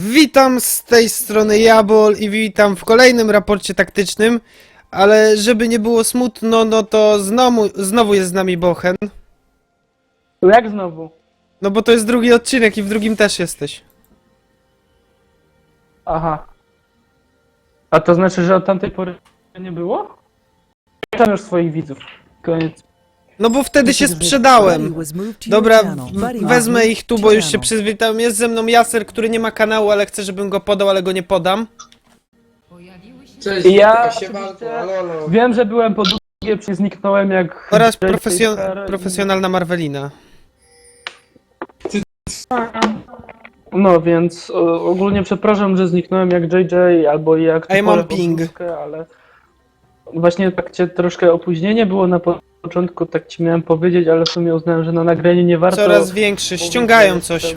Witam z tej strony Jabol i witam w kolejnym raporcie taktycznym, ale żeby nie było smutno, no to znowu, znowu jest z nami Bochen. Jak znowu? No bo to jest drugi odcinek i w drugim też jesteś. Aha. A to znaczy, że od tamtej pory nie było? Tam już swoich widzów. Koniec. No bo wtedy się sprzedałem. Dobra, w- wezmę ich tu, bo już się przyzwyczaiłem. Jest ze mną Jaser, który nie ma kanału, ale chce, żebym go podał, ale go nie podam. Cześć, Ja oczywiście- alo. Wiem, że byłem po długie, zniknąłem jak... Oraz profesjon profesjonalna Marvelina. No więc o, ogólnie przepraszam, że zniknąłem jak JJ albo jak... A ja mam ping. Ale właśnie tak cię troszkę opóźnienie było na po- początku, tak ci miałem powiedzieć, ale w sumie uznałem, że na nagraniu nie warto... Coraz większy, mówić, ściągają coś.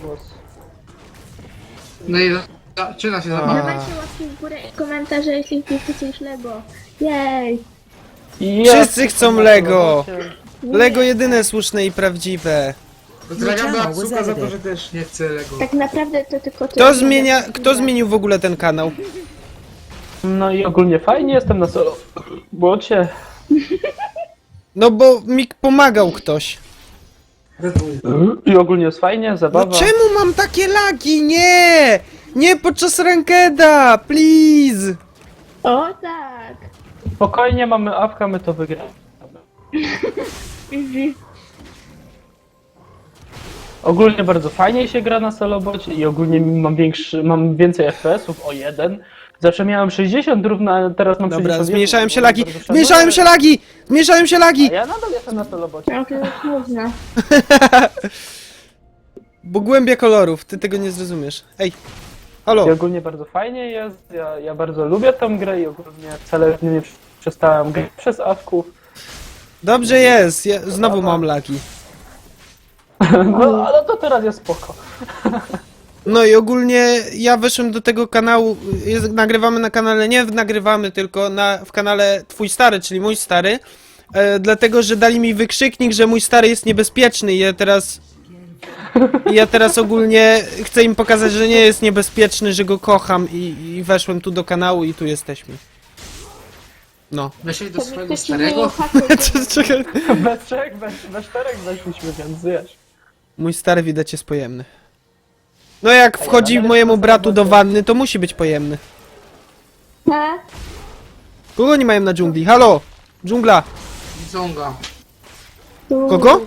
No i zaczyna się A. zabawa. Dawajcie łapki w górę i komentarze, jeśli chcecie już Lego. Jej! I Wszyscy chcą Lego. Lego jedyne słuszne i prawdziwe. Pozdrawiamy Atsuka za to, że też nie chce Lego. Tak naprawdę to tylko ty. Kto zmienia, kto zmienił w ogóle ten kanał? No i ogólnie fajnie jestem na solo. Bocie. No bo mi pomagał ktoś. I ogólnie jest fajnie, No zabawa. czemu mam takie lagi? Nie! Nie podczas rankeda, please! O tak! Spokojnie mamy awka, my to wygramy. Ogólnie bardzo fajnie się gra na solobocie i ogólnie mam większy, mam więcej FPS-ów o jeden. Zawsze miałem 60 równo, a teraz mam Dobra, 61. zmniejszałem się lagi, szanuję. się lagi! Zmniejszałem się lagi! A ja nadal jestem na solobocie. No to już można. Bo głębia kolorów, ty tego nie zrozumiesz. Ej, I halo, ogólnie bardzo fajnie jest, ja, ja bardzo lubię tą grę i ogólnie wcale nie przestałem grać przez awków. dobrze jest, ja znowu mam lagi. No, ale to teraz jest spoko. No i ogólnie ja weszłem do tego kanału, jest, nagrywamy na kanale, nie nagrywamy, tylko na, w kanale twój stary, czyli mój stary, e, dlatego, że dali mi wykrzyknik, że mój stary jest niebezpieczny i ja teraz... i Ja teraz ogólnie chcę im pokazać, że nie jest niebezpieczny, że go kocham i, i weszłem tu do kanału i tu jesteśmy. No. Weszli do swojego starego. Czekaj. We trzech, we, we czterech weszliśmy, więc wiesz. Mój stary widać jest pojemny. No jak wchodzi mojemu bratu do wanny, to musi być pojemny. Kogo nie mają na dżungli? Halo! Dżungla! Lisonga. Tu. Kogo?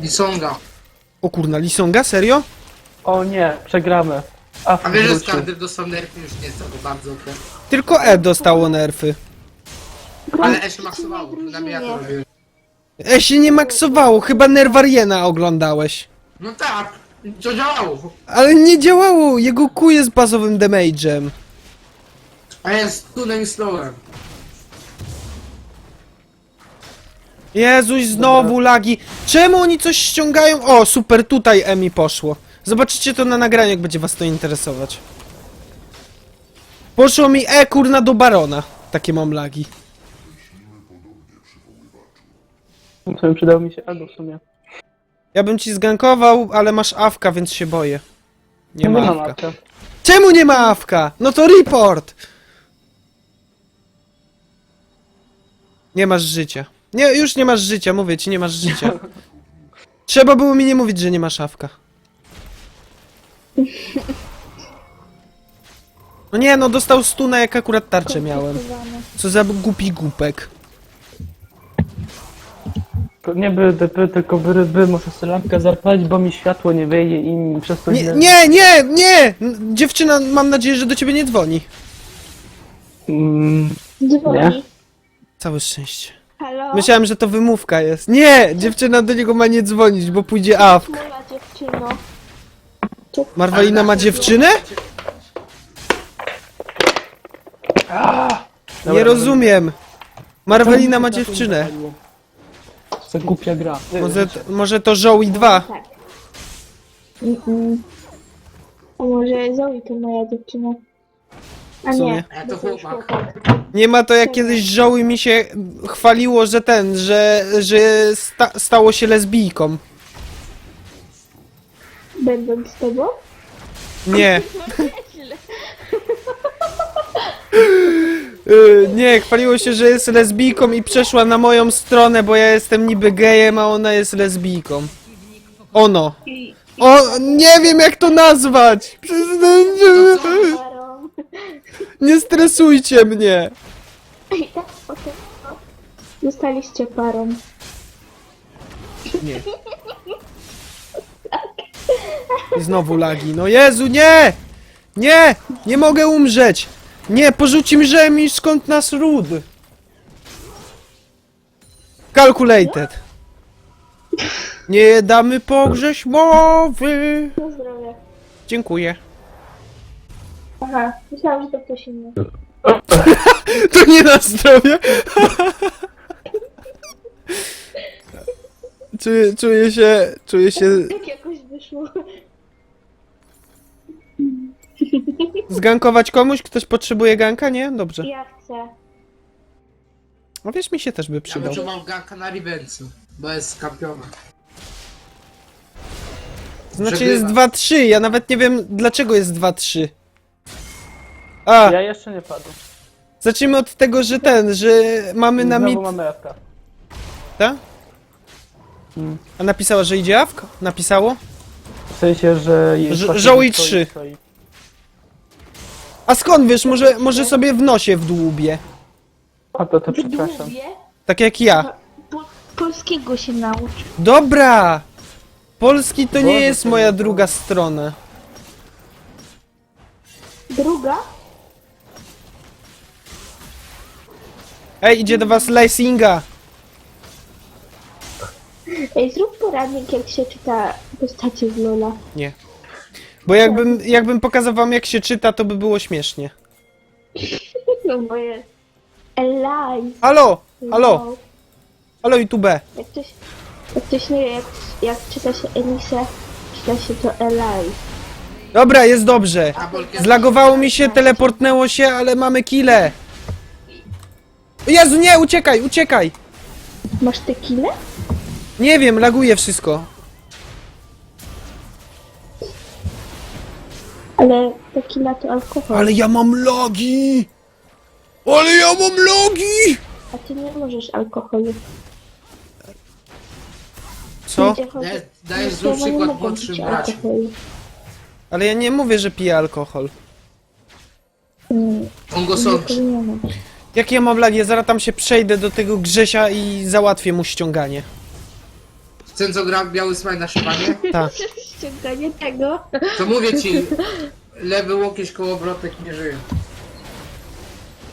Lisonga. O kurna, Lisonga? Serio? O nie, przegramy. A, A wiesz, że wrócił. Dostał nerfy już nie to bardzo okej. Tylko E dostało nerfy. Ale jeszcze maksowało, przynajmniej ja to robię. E się nie maksowało, chyba Nerwariena oglądałeś. No tak, to działało. Ale nie działało, jego Q jest bazowym damage'em. A jest tunem i slowem. Jezuś, znowu lagi. Czemu oni coś ściągają? O, super, tutaj Emi poszło. Zobaczycie to na nagraniu, jak będzie was to interesować. Poszło mi E kurna do Barona. Takie mam lagi. W sumie przydał mi się albo w sumie. Ja bym ci zgankował, ale masz awka, więc się boję. Nie ma mam awka. awka. Czemu nie ma awka? No to report! Nie masz życia. Nie, już nie masz życia, mówię ci, nie masz życia. Trzeba było mi nie mówić, że nie masz awka. No nie, no dostał stuna, jak akurat tarczę miałem. Co za głupi głupek. Nie by, by, tylko by, by muszę sobie lampkę zapalić, bo mi światło nie wyjdzie i przez to Nie, źle- nie, nie, nie! Dziewczyna, mam nadzieję, że do ciebie nie dzwoni. Mm, Dzwoni. Nie? Całe szczęście. Halo? Myślałem, że to wymówka jest. Nie! Dziewczyna do niego ma nie dzwonić, bo pójdzie awk. Moja dziewczyno. Marwalina ma dziewczynę? Nie rozumiem. Marwalina ma dziewczynę. Co głupia gra. Może, może to Joey 2. Tak. Mm-mm. A może Zoe to moja dziewczyna? A nie. nie? A to to chłopak. Nie ma to jak kiedyś Joey mi się chwaliło, że ten, że, że sta, stało się lesbijką. Będąc z tobą? Nie. Y, Nie, chwaliło się, że jest lesbijką i przeszła na moją stronę, bo ja jestem niby gejem, a ona jest lesbijką. Ono. O, nie wiem jak to nazwać! Przestańcie! parą. Nie stresujcie mnie! I tak potem o, zostaliście parą. Nie. I znowu lagi. No Jezu, nie! Nie! Nie mogę umrzeć! Nie, porzuci mi mi skąd nas ród. Calculated. Nie damy pogrześ mowy. Na zdrowie. Dziękuję. Aha, myślałam, że to ktoś inny. To nie na zdrowie. Czuję, czuję się, czuję się Tak jakoś wyszło. Zgankować komuś? Ktoś potrzebuje ganka? Nie? Dobrze. Ja chcę. No wiesz, mi się też by Ja przydał. wyczuwam ganka na Rivencu, bo jest kampiona. Znaczy Przegrywa. jest 2-3, ja nawet nie wiem dlaczego jest 2-3. A, Ja jeszcze nie padłem. zacznijmy od tego, że ten, że mamy na Znowu mit... mamy FK. Ta? Mm. A napisała, że idzie awk? Napisało? W sensie, że... jej Ż- pasywny żołuj stoi- trzy. stoi. A skąd wiesz, może, może sobie w nosie wdłubie. A to to przepraszam. Tak jak ja. Po, polskiego się naucz. Dobra! Polski to nie Boże, jest to moja druga strona. Druga? Ej, idzie do was Lysinga! Ej, zrób poradnik, jak się czyta postacie z Lola. Nie. Bo jakbym, jakbym pokazał wam jak się czyta, to by było śmiesznie. No bo jest. Elai. Halo! Halo! Halo YouTube! Jak ktoś, jak ktoś nie wie, jak, jak czyta się Elisę, czyta się to Elai. Dobra, jest dobrze. Zlagowało mi się, teleportnęło się, ale mamy kile. Jezu, nie, uciekaj, uciekaj! Masz tequilę? Nie wiem, laguje wszystko. Ale tequila to alkohol. Ale ja mam logi! Ale ja mam logi! A ty nie możesz alkoholu. Co? Ludzie chodzą- Daj- dajesz zły nie przykład mogą młodszym pić braciom. alkoholu. Ale ja nie mówię, że piję alkohol. Mm, On go nie sączy. powinienem. Jak ja mam lagi, ja zaraz tam się przejdę do tego Grzesia i załatwię mu ściąganie. Ten co gra w biały smaj na szybanie? Tak. Ściąganie tego. To mówię ci, lewy łokieć koło obrotek nie żyje.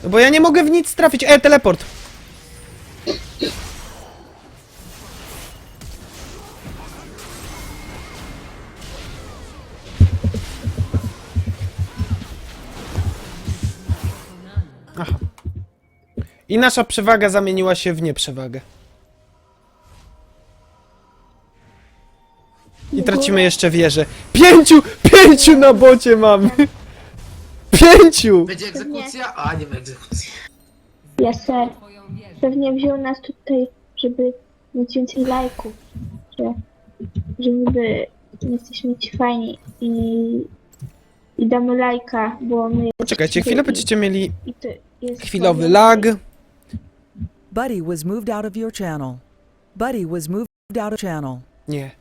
Bo ja nie mogę w nic trafić. E, teleport! Aha. I nasza przewaga zamieniła się w nieprzewagę. I tracimy jeszcze wieżę. Pięciu! Pięciu na bocie mamy! Pięciu! Będzie egzekucja? A, nie ma egzekucji. Ja ser. Pewnie wziął nas tutaj, żeby mieć więcej lajków. Że, że niby jesteśmy ci fajni i, i damy lajka, bo my... Czekajcie, chwilę i- będziecie mieli i to jest chwilowy lag. Buddy was moved out of your channel. Buddy was moved out of channel. Nie.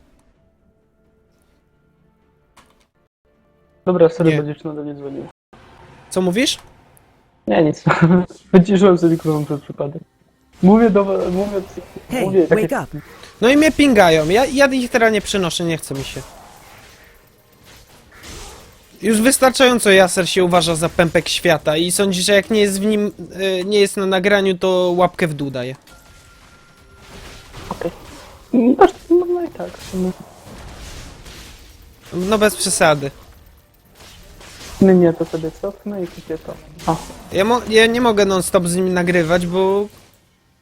Dobra, sorry, Nie. bo dziewczyna do mnie dzwoniła. Co mówisz? Nie, nic. Wyciszyłem sobie mikrofon przez przypadek. Mówię do mówię, Hey, mówię takie... wake up. No i mnie pingają. Ja, ja ich teraz nie przenoszę, nie chce mi się. Już wystarczająco Jaser się uważa za pępek świata i sądzi, że jak nie jest w nim, y, nie jest na nagraniu, to łapkę w dół daje. Okej. Okay. No, no, no i tak. No, No bez przesady. Mnie to sobie cofnę i kupię to. O, Ja, mo ja nie mogę non stop z nim nagrywać, bo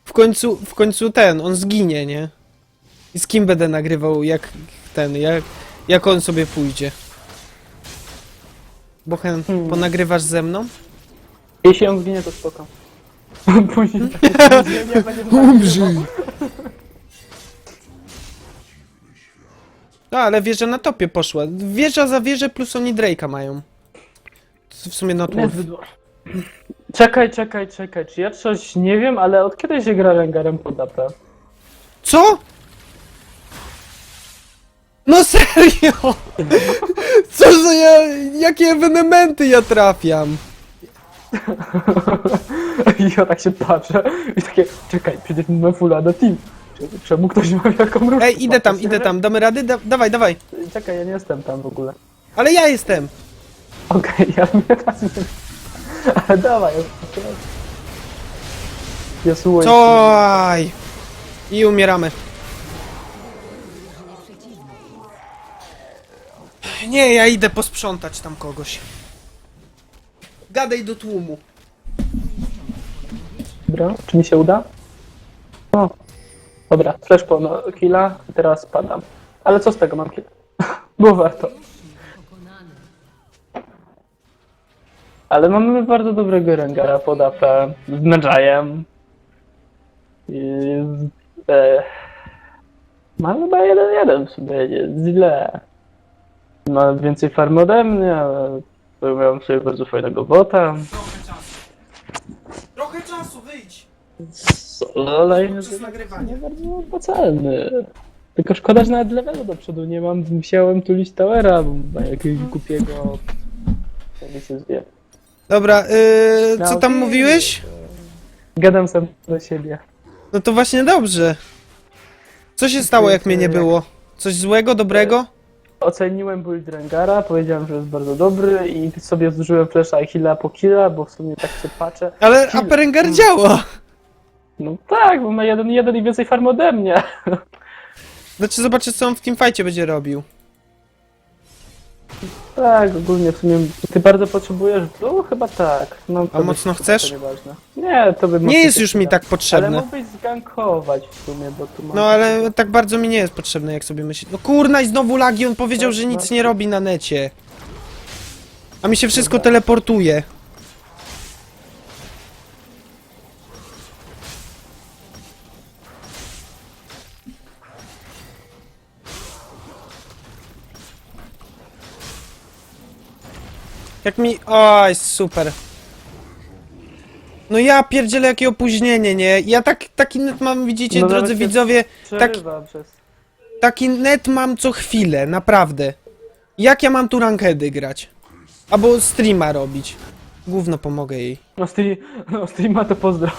w końcu, w końcu ten, on zginie, nie? I z kim będę nagrywał, jak ten, jak, jak on sobie pójdzie? Bochen, Hmm. ponagrywasz ze mną? jeśli on zginie, to spoko. Później ziemia będzie Umrzyj! No, ale wieża na topie poszła. Wieża za wieżę plus oni Drake'a mają. W sumie no to... Czekaj, czekaj, czekaj, czy ja coś nie wiem, ale od kiedy się gra Rengarem pod AP? Co? No serio! Co za ja... Jakie ewenementy ja trafiam? I ja tak się patrzę i takie, czekaj, przecież mam fulla na team. Czemu- Czemu ktoś ma jaką różnicę? Ej, idę tam, idę tam, damy rady? Da dawaj, dawaj. Czekaj, ja nie jestem tam w ogóle. Ale ja jestem. Okej, ja nie... Ale dawaj, Yasuo Coj! I umieramy. Nie, ja idę posprzątać tam kogoś. Gadaj do tłumu. Dobra, czy mi się uda? No. Dobra, flash po no, killa, teraz spadam. Ale co z tego, mam kill? Było warto. Ale mamy bardzo dobrego Rengara pod AP, z Medjajem. Z- E, mamy chyba 1-1 w sumie, nie jest źle. Ma więcej farm ode mnie, ale miałem sobie bardzo fajnego bota. Trochę czasu. Trochę czasu, wyjdź. Ale Czas nagrywania. nie bardzo opłacalny. Tylko szkoda, że nawet levelu do przodu nie mam. Musiałem tulić towera, bo ma jakiegoś głupiego. Jak się zwie. Dobra, yy, co tam mówiłeś? Gadam sam do siebie. No to właśnie dobrze. Co się stało, jak mnie nie było? Coś złego, dobrego? Oceniłem build Rengara, powiedziałem, że jest bardzo dobry i sobie zużyłem flesza i heala po killa, bo w sumie tak się patrzę. Ale Kill. Aperengar działa. No tak, bo ma jeden, jeden i więcej farm ode mnie. Znaczy zobaczę, co on w teamfightie będzie robił. Tak, ogólnie w sumie. Ty bardzo potrzebujesz blue? Chyba tak. No, to A mocno to chcesz? nieważne. Nie, to by mocno Nie jest już mi przyda. tak Ale potrzebne. mógłbyś zgankować w sumie, bo tu mam... No ale tak bardzo mi nie jest potrzebne, jak sobie myślisz. No kurna i znowu lagi, on powiedział, że nic nie robi na necie. A mi się wszystko teleportuje. Jak mi... Oj, super. No ja pierdzielę jakie opóźnienie, nie? Ja tak, taki net mam, widzicie, No drodzy się widzowie, tak, Przerywa przez... taki net mam co chwilę, naprawdę. Jak ja mam tu rankedy grać? Albo streama robić. Gówno pomogę jej. No, stream, no streama to pozdro.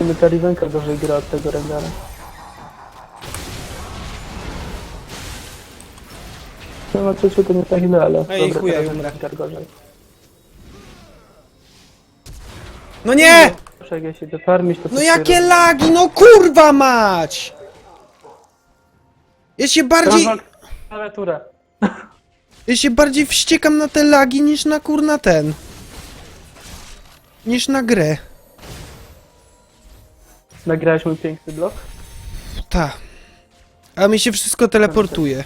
My ta Rivenka gorzej gra od tego Rengara. No na trzeciu to nie tak źle, ale... Ej, chuja, teraz umrę. Rengar gorzej. No nie! Jak ja się farmić, to... No coś jakie robi. lagi, no kurwa mać! Ja się bardziej, klawiaturę. ja się bardziej wściekam na te lagi niż na kurna ten. Niż na grę. Nagrałeś mój piękny blok? Ta. A mi się wszystko teleportuje.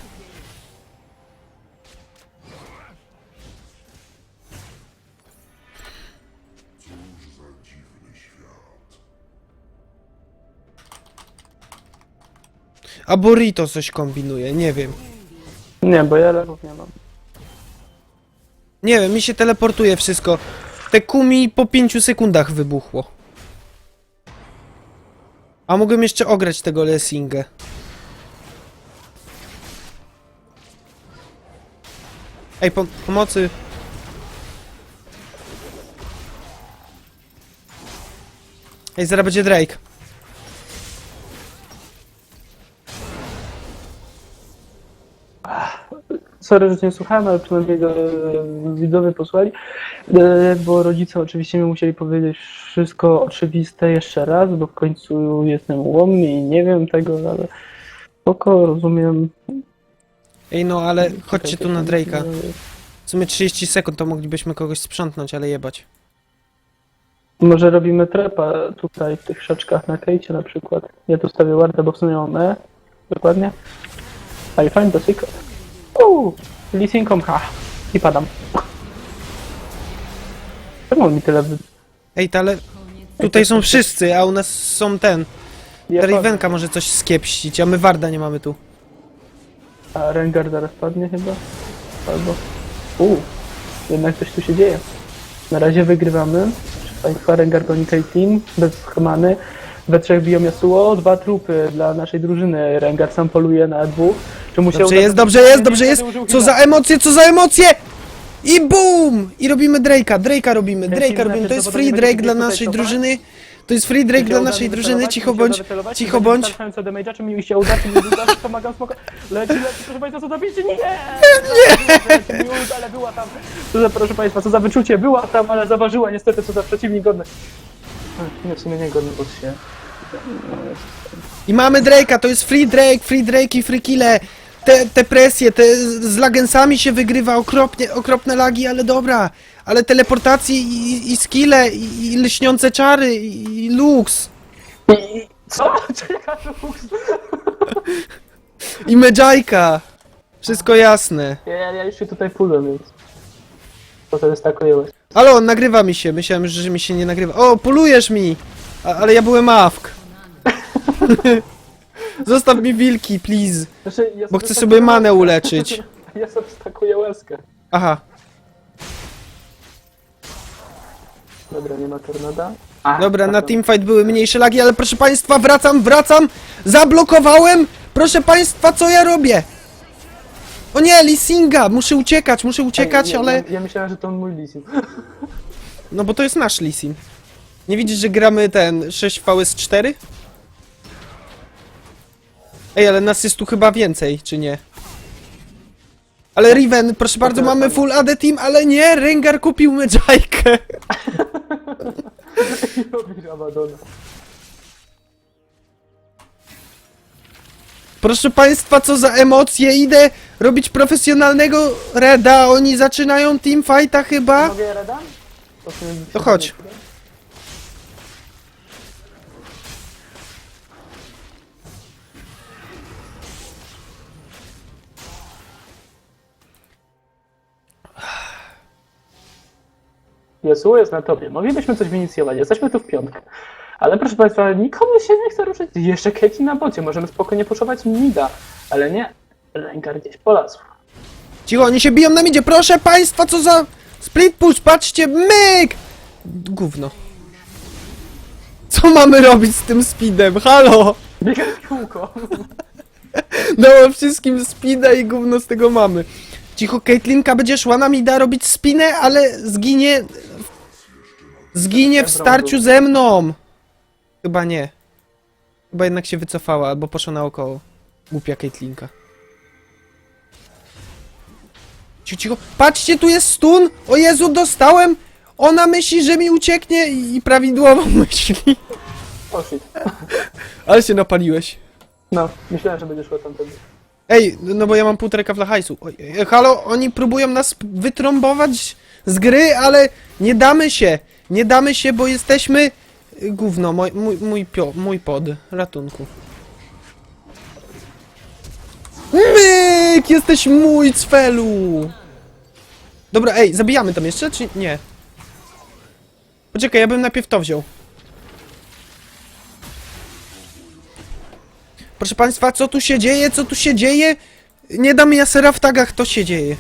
A Burrito coś kombinuje, nie wiem. Nie, bo ja lewów nie mam. Nie wiem, mi się teleportuje wszystko. Te kumi po 5 sekundach wybuchło. A mogłem jeszcze ograć tego Lessingę. Ej, pom pomocy. Ej, zaraz będzie Drake. Sorry, że nie słuchałem, ale przynajmniej go e, widzowie posłali, e, bo rodzice oczywiście mi musieli powiedzieć wszystko oczywiste jeszcze raz, bo w końcu jestem ułomny i nie wiem tego, ale spoko, rozumiem. Ej, no ale chodźcie tu na Drake'a. W sumie 30 sekund to moglibyśmy kogoś sprzątnąć, ale jebać. Może robimy trepa tutaj w tych szaczkach na kejcie na przykład. Ja tu stawię wartę, bo w sumie mam E. Dokładnie. I find the secret. Uuu, lisinką, ha. I padam. Czemu on mi tyle wy... Ej, ale tutaj są wszyscy, a u nas są ten. Ja. Rivenka może coś skiepścić, a my Warda nie mamy tu. A Rengar zaraz padnie chyba? Albo... Uuu, jednak coś tu się dzieje. Na razie wygrywamy. Proszę Państwa, Rengar goni Caitlyn, bez many. We trzech biją Yasuo, dwa trupy dla naszej drużyny. Rengar sam poluje na dwóch. Czy mu się Dobrze uda- jest, dobrze jest, dobrze jest! Użył Co za emocje, co za emocje! I boom! I robimy Drake'a, Drake'a robimy, Ten Drake'a robimy. To jest free będzie Drake dla tutaj naszej cofać. drużyny. To jest free Drake dla uda naszej drużyny, cicho uda bądź, cicho bądź. wystarczająco damage'a, czy mi się uda, czy mi uda, pomagam smoko. Leci, leci, proszę Państwa, co za bicie? Nie! Nie! Mi uda, ale była tam. Co za, proszę Państwa, co za wyczucie? Była tam, ale zaważyła niestety, co za przeciwnik godny. Ach, Nie, w sumie nie godny, bo się... I mamy Drake'a, to jest free Drake, free Drake i free kille. Te, te presje, te z lagensami się wygrywa okropnie, okropne lagi, ale dobra. Ale teleportacje i, i skille, i, i lśniące czary, i, i lux, I... Co? Czekaj, i medżajka. Wszystko jasne. Ja, ja, ja jeszcze tutaj pulę, więc... To to jest tak ujęłeś. Alo, nagrywa mi się, myślałem, że mi się nie nagrywa. O, polujesz mi! A, ale ja byłem awk. Zostaw mi wilki, please. Znaczy, ja Bo chcę sobie manę łezkę. uleczyć. Ja sobie stakuję łezkę. Aha. Dobra, nie ma tornada. A, Dobra, na dobra. teamfight były mniejsze lagi, ale proszę państwa, wracam, wracam! Zablokowałem! Proszę państwa, co ja robię? O nie, Lisinga! Muszę uciekać, muszę uciekać, Ej, ja, ale... Ja, ja myślałem, że to mój leasing. No bo to jest nasz Lisin. Nie widzisz, że gramy ten 6 VS4? Ej, ale nas jest tu chyba więcej, czy nie? Ale Riven, proszę bardzo, mamy full AD team, ale nie, Rengar kupił Medjajkę. Proszę państwa, co za emocje, idę robić profesjonalnego Reda, oni zaczynają teamfighta chyba. Mogę Rada? To, To chodź. Yasuo jest na topie. Moglibyśmy coś wyinicjować. Jesteśmy tu w piątkę. Ale proszę Państwa, nikomu się nie chce ruszyć. Jeszcze Katie na bocie. Możemy spokojnie puszować Mida. Ale nie. Rengar gdzieś polazł. Cicho, oni się biją na midzie, proszę państwa, co za split push, patrzcie, myk! Gówno. Co mamy robić z tym speedem, halo? Biegać w kółko. Dałem wszystkim speeda i gówno z tego mamy. Cicho, Caitlinka będzie szła na mida robić spinę, ale zginie... Zginie w starciu ze mną! Chyba nie. Chyba jednak się wycofała, albo poszła naokoło. Głupia Caitlinka. Cicho, cicho. Patrzcie, tu jest stun! O Jezu, dostałem! Ona myśli, że mi ucieknie i prawidłowo myśli. O shit. Ale się napaliłeś. No, myślałem, że będzie szło tamtędy. Ej, no bo ja mam półtora kafla hajsu. Halo, oni próbują nas wytrąbować z gry, ale nie damy się. Nie damy się, bo jesteśmy... y, Gówno, mój, mój, mój, pio, mój pod. Ratunku. Myk! Jesteś mój, cfelu! Dobra, ej, zabijamy tam jeszcze, czy nie? Poczekaj, ja bym najpierw to wziął. Proszę państwa, co tu się dzieje? Co tu się dzieje? Nie damy jasera w tagach, to się dzieje.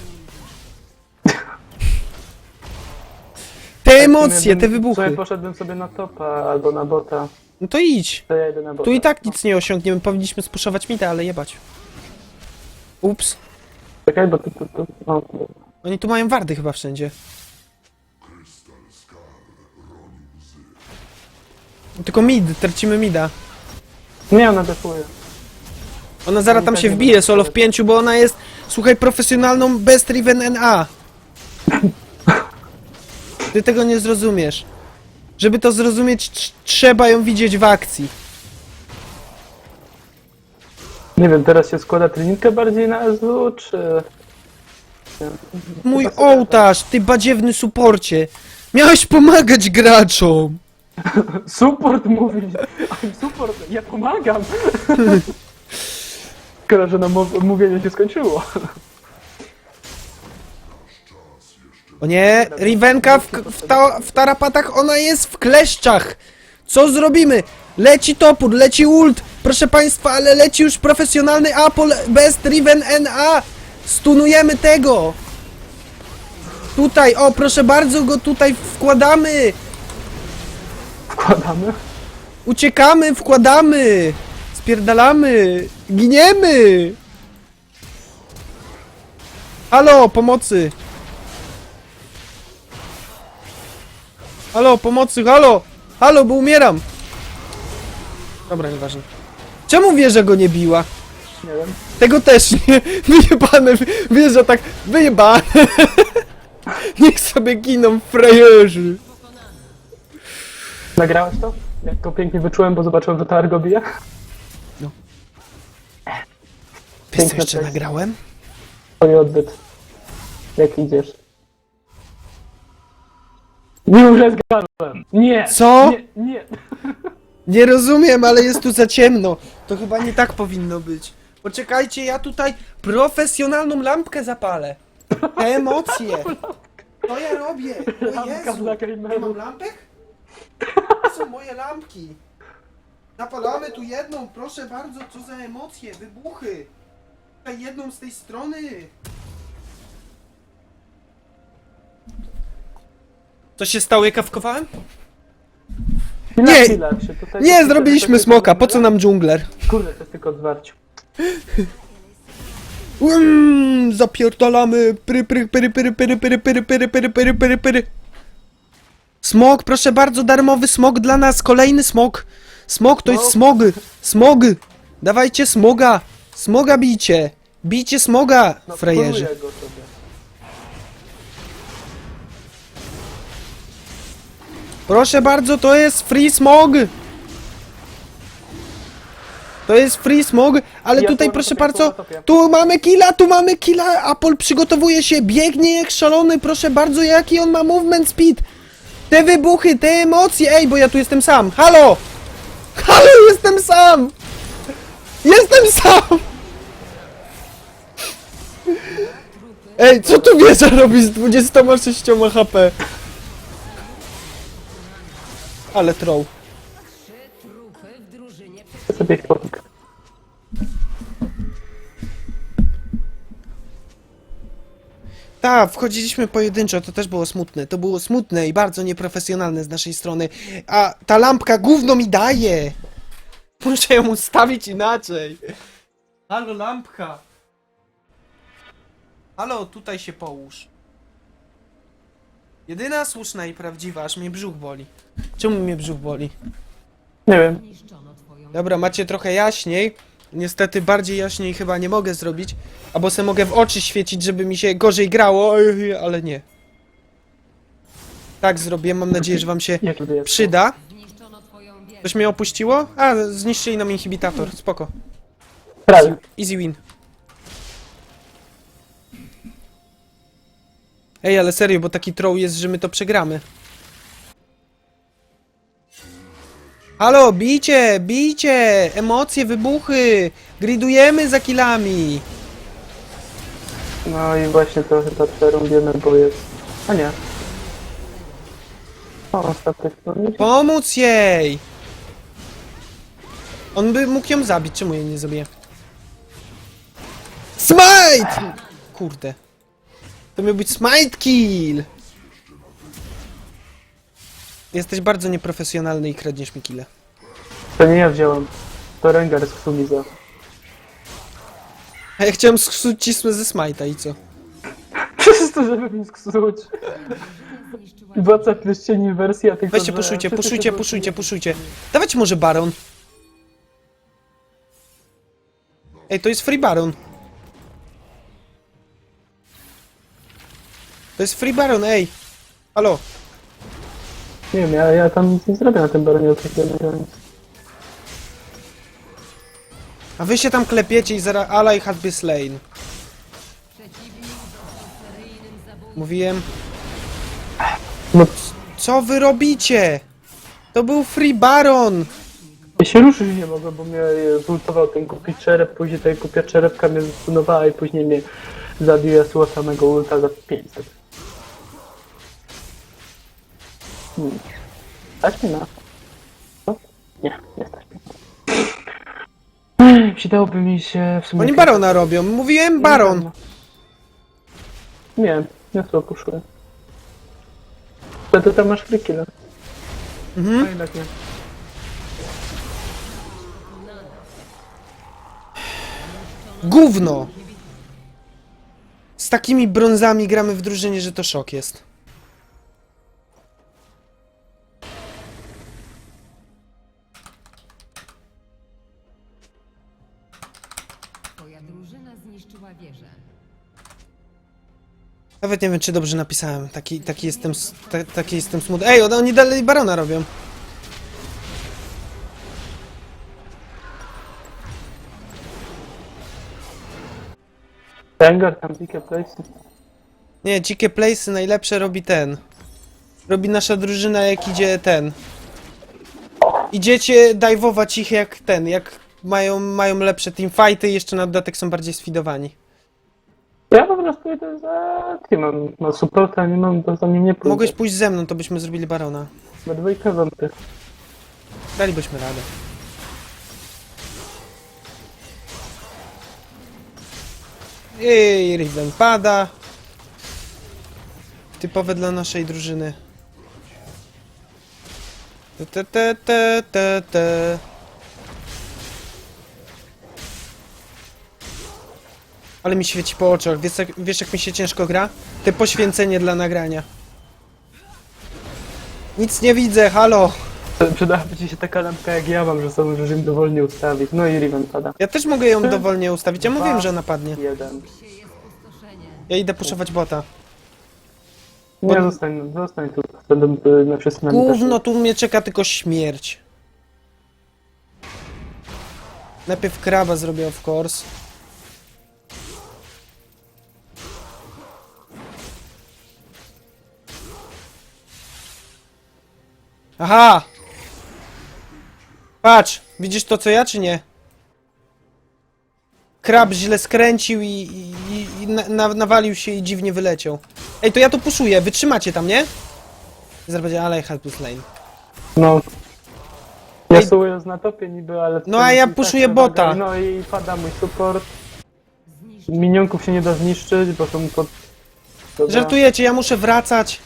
Te emocje, te Sobie wybuchy. poszedłbym sobie na topa albo na bota. No to idź. To ja idę na bota. Tu i tak nic nie osiągniemy, powinniśmy spuszować mitę, ale jebać. Ups. Czekaj, bo tu, tu, tu. O, Oni tu mają wardy chyba wszędzie. Tylko mid, tracimy mida. nie, ona defuje. Ona zaraz tam się wbije solo w pięciu, bo ona jest, słuchaj, profesjonalną best Riven NA. Ty tego nie zrozumiesz. Żeby to zrozumieć, tr- trzeba ją widzieć w akcji. Nie wiem, teraz się składa trinitkę bardziej na SW, czy... Mój ołtarz, ty badziewny suporcie. Miałeś pomagać graczom. Support mówi. I'm support, ja pomagam. Szkoda, że nam mów- mówienie się skończyło. O nie, Rivenka w, w, ta, w tarapatach, ona jest w kleszczach. Co zrobimy? Leci topór, leci ult. Proszę państwa, ale leci już profesjonalny Apple bez Riven NA. Stunujemy tego. Tutaj, o proszę bardzo, go tutaj wkładamy. Wkładamy. Uciekamy, wkładamy. Spierdalamy. Giniemy. Halo, pomocy. Halo, pomocy, halo. Halo, bo umieram. Dobra, nieważne. Czemu wieża go nie biła? Nie wiem. Tego też nie. Wyjebane, wieża tak, wyjebane. Niech sobie giną frajerzy. Nagrałeś to? Jak go pięknie wyczułem, bo zobaczyłem, że ta Argo bije? Wiesz co Piękny jeszcze tekst. nagrałem? Twój odbyt. Jak idziesz? Już zgadłem! Nie! Co? Nie, nie! Nie rozumiem, ale jest tu za ciemno. To chyba nie tak powinno być. Poczekajcie, ja tutaj profesjonalną lampkę zapalę. Te emocje. To ja robię. O Lampka Jezu. dla Nie gamerów. mam lampek? To są moje lampki. Zapalamy tu jedną, proszę bardzo, co za emocje, wybuchy. Jedną z tej strony. Co się stało, jak kawkowałem? Chwila, Nie. chwila, czy tutaj Nie, zrobiliśmy smoka, po co nam dżungler? Kurde, to jest tylko zwarciu. Um, zapierdalamy. Pry, pry, pry, pry, pry, pry, pry, pry, pry, pry, pry, pry. Smog, proszę bardzo, darmowy smog dla nas, kolejny smog. Smog to jest No. smog. Smog. Dawajcie smoga. Smoga bijcie. Bijcie smoga, No, frajerzy. poluję go sobie. Proszę bardzo, to jest free smog. To jest free smog, ale Ja tutaj tu proszę bardzo, tu mamy killa, tu mamy killa, Apple przygotowuje się, biegnie jak szalony, proszę bardzo, jaki on ma movement speed. Te wybuchy, te emocje, ej, bo ja tu jestem sam, halo! Halo, jestem sam! Jestem sam! Ej, co tu wieża robi z 26 HP? Ale troll. Sobie ich ponik. Tak, wchodziliśmy pojedynczo, to też było smutne. To było smutne i bardzo nieprofesjonalne z naszej strony. A ta lampka gówno mi daje! Muszę ją ustawić inaczej. Halo, lampka. Halo, tutaj się połóż. Jedyna słuszna i prawdziwa, aż mnie brzuch boli. Czemu mnie brzuch boli? Nie wiem. Dobra, macie trochę jaśniej. Niestety bardziej jaśniej chyba nie mogę zrobić. Albo se mogę w oczy świecić, żeby mi się gorzej grało, ale nie. Tak zrobię, mam nadzieję, że wam się przyda. Coś mnie opuściło? A, zniszczyli nam inhibitor, spoko. Prawie. Easy win. Ej, ale serio, bo taki troll jest, że my to przegramy. Halo, bijcie, bijcie! Emocje, wybuchy! Gridujemy za killami! No i właśnie trochę to przerąbiemy, bo jest... A nie. O. Pomóc jej! On by mógł ją zabić, czemu jej nie zabije? Smite! Kurde. To miał być smite kill! Jesteś bardzo nieprofesjonalny i kradniesz mi kille. To nie ja wziąłem. To Rengar z Ksumiza. A ja chciałem sksuć ci ze smite'a i co? Przez to, żeby mi sksuć. WhatsApp jest cieni wersja, tylko Weźcie, że puszujcie, wszyscy puszujcie, puszujcie, puszujcie. Dawajcie może baron. Ej, to jest free baron. To jest free baron, ej. Halo. Nie wiem, ja, ja tam nic nie zrobię na tym baronie od. A wy się tam klepiecie i zaraz ally has been slain. Mówiłem. No, Co wy robicie? To był free baron. ja się ruszyć nie mogłem, bo mnie zultował ten głupi czerep, później ta głupia czerepka mnie zasunowała i później mnie zabił Yasuo samego ulta za 500. Hmm. Tak nie ma. Nie, nie stać mnie. Ech, Przydałoby mi się w sumie... Oni barona robią. Mówiłem baron. Nie, nie to puszuję. To ty tam masz free killa. Mhm. A jednak nie. Gówno! Z takimi brązami gramy w drużynie, że to szok jest. Nawet nie wiem, czy dobrze napisałem. Taki, taki jestem, ta, taki jestem smutny. Ej, oni dalej barona robią. Rengar tam dzikie place. Nie, dzikie playsy najlepsze robi ten. Robi nasza drużyna, jak idzie ten. Idziecie dajwować ich jak ten, jak mają, mają lepsze teamfighty i jeszcze na dodatek są bardziej sfidowani. Ja po prostu idę za teamem. Na supporta nie mam, to za nim nie pójdę. Mogłeś pójść ze mną, to byśmy zrobili barona. We dwójkę wątpię. Dalibyśmy radę. Ej, Riven pada. Typowe dla naszej drużyny. Te, te, te, te, te, te. Ale mi świeci po oczach. Wiesz jak, wiesz jak mi się ciężko gra? Te poświęcenie dla nagrania. Nic nie widzę, halo! Przydałaby ci się taka lampka jak ja mam, że sobie możesz im dowolnie ustawić. No i Riven pada. Ja też mogę ją dowolnie ustawić. Ja mówiłem, że napadnie. Jeden. Ja idę puszować bota. Nie, Bo- zostań, zostań tu. Będą na wszyscy na Gówno, tu mnie czeka tylko śmierć. Najpierw kraba zrobię of course. Aha! Patrz, widzisz to co ja czy nie? Krab źle skręcił i, i, i na, na, nawalił się i dziwnie wyleciał. Ej, to ja to puszuję, wytrzymacie tam, nie? Zaraz będzie, ale help us lane. No. Ej. Yasuo jest na topie niby, ale... No, a ja i tak puszuję bota. No i pada mój support. Minionków się nie da zniszczyć, bo są pod... Dobra. Żartujecie, ja muszę wracać.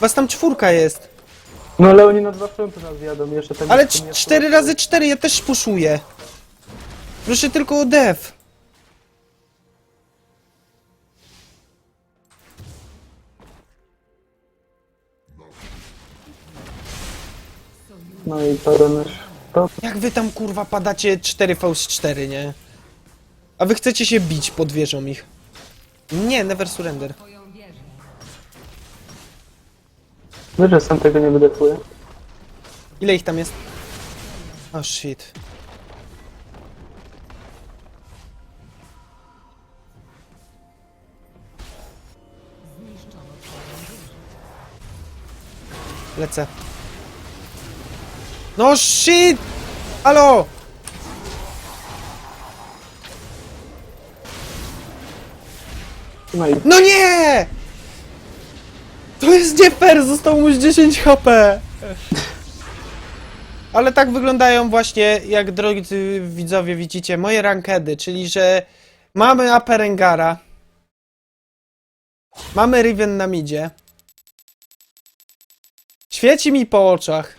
Was tam czwórka jest. No ale oni na dwa fronty nas jadą, jeszcze tak... Ale jeszcze cz- nie- cztery razy cztery ja też puszuję. Proszę tylko o def. No i to już... To... Jak wy tam kurwa padacie 4 faust 4, nie? A wy chcecie się bić pod wieżą ich. Nie, never surrender. Wiesz, że sam tego nie wydefuję. Ile ich tam jest? Oh shit. Lecę. No shit! Halo! No i No nie! To jest nie fair, zostało mu już 10 HP. Ale tak wyglądają właśnie, jak drodzy widzowie widzicie, moje rankedy, czyli że mamy AP Rengara, mamy Riven na midzie, świeci mi po oczach,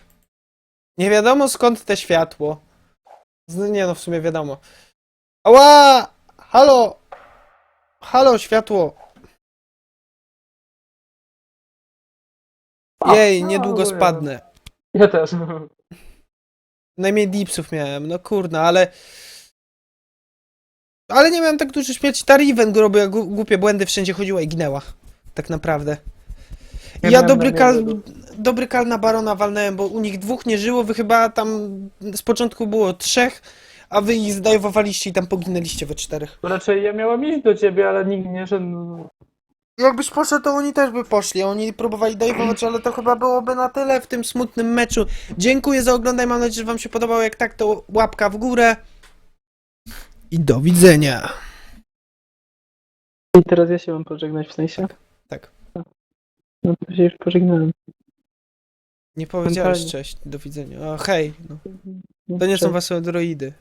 nie wiadomo skąd te światło. Nie no, w sumie wiadomo. Ała! Halo! Halo, światło! Jej, niedługo no, spadnę. Ja też. Najmniej dipsów miałem, no kurna, ale... Ale nie miałem tak dużo śmierci. Ta Riven robiła gu- głupie błędy, wszędzie chodziła i ginęła. Tak naprawdę. Ja miałem dobry na kal, niego- dobry kal na Barona walnąłem, bo u nich dwóch nie żyło, wy chyba tam z początku było trzech, a wy ich zdajwowaliście i tam poginęliście we czterech. To raczej ja miałem iść do ciebie, ale nikt nie szedł. No. Jakbyś poszedł, to oni też by poszli. Oni próbowali dajwować, ale to chyba byłoby na tyle w tym smutnym meczu. Dziękuję za oglądanie. Mam nadzieję, że Wam się podobało. Jak tak, to łapka w górę. I do widzenia. I teraz ja się mam pożegnać w sensie? Tak. No to się już pożegnałem. Nie powiedziałeś Mentalnie. cześć. Do widzenia. O, hej. No. To nie są wasze droidy.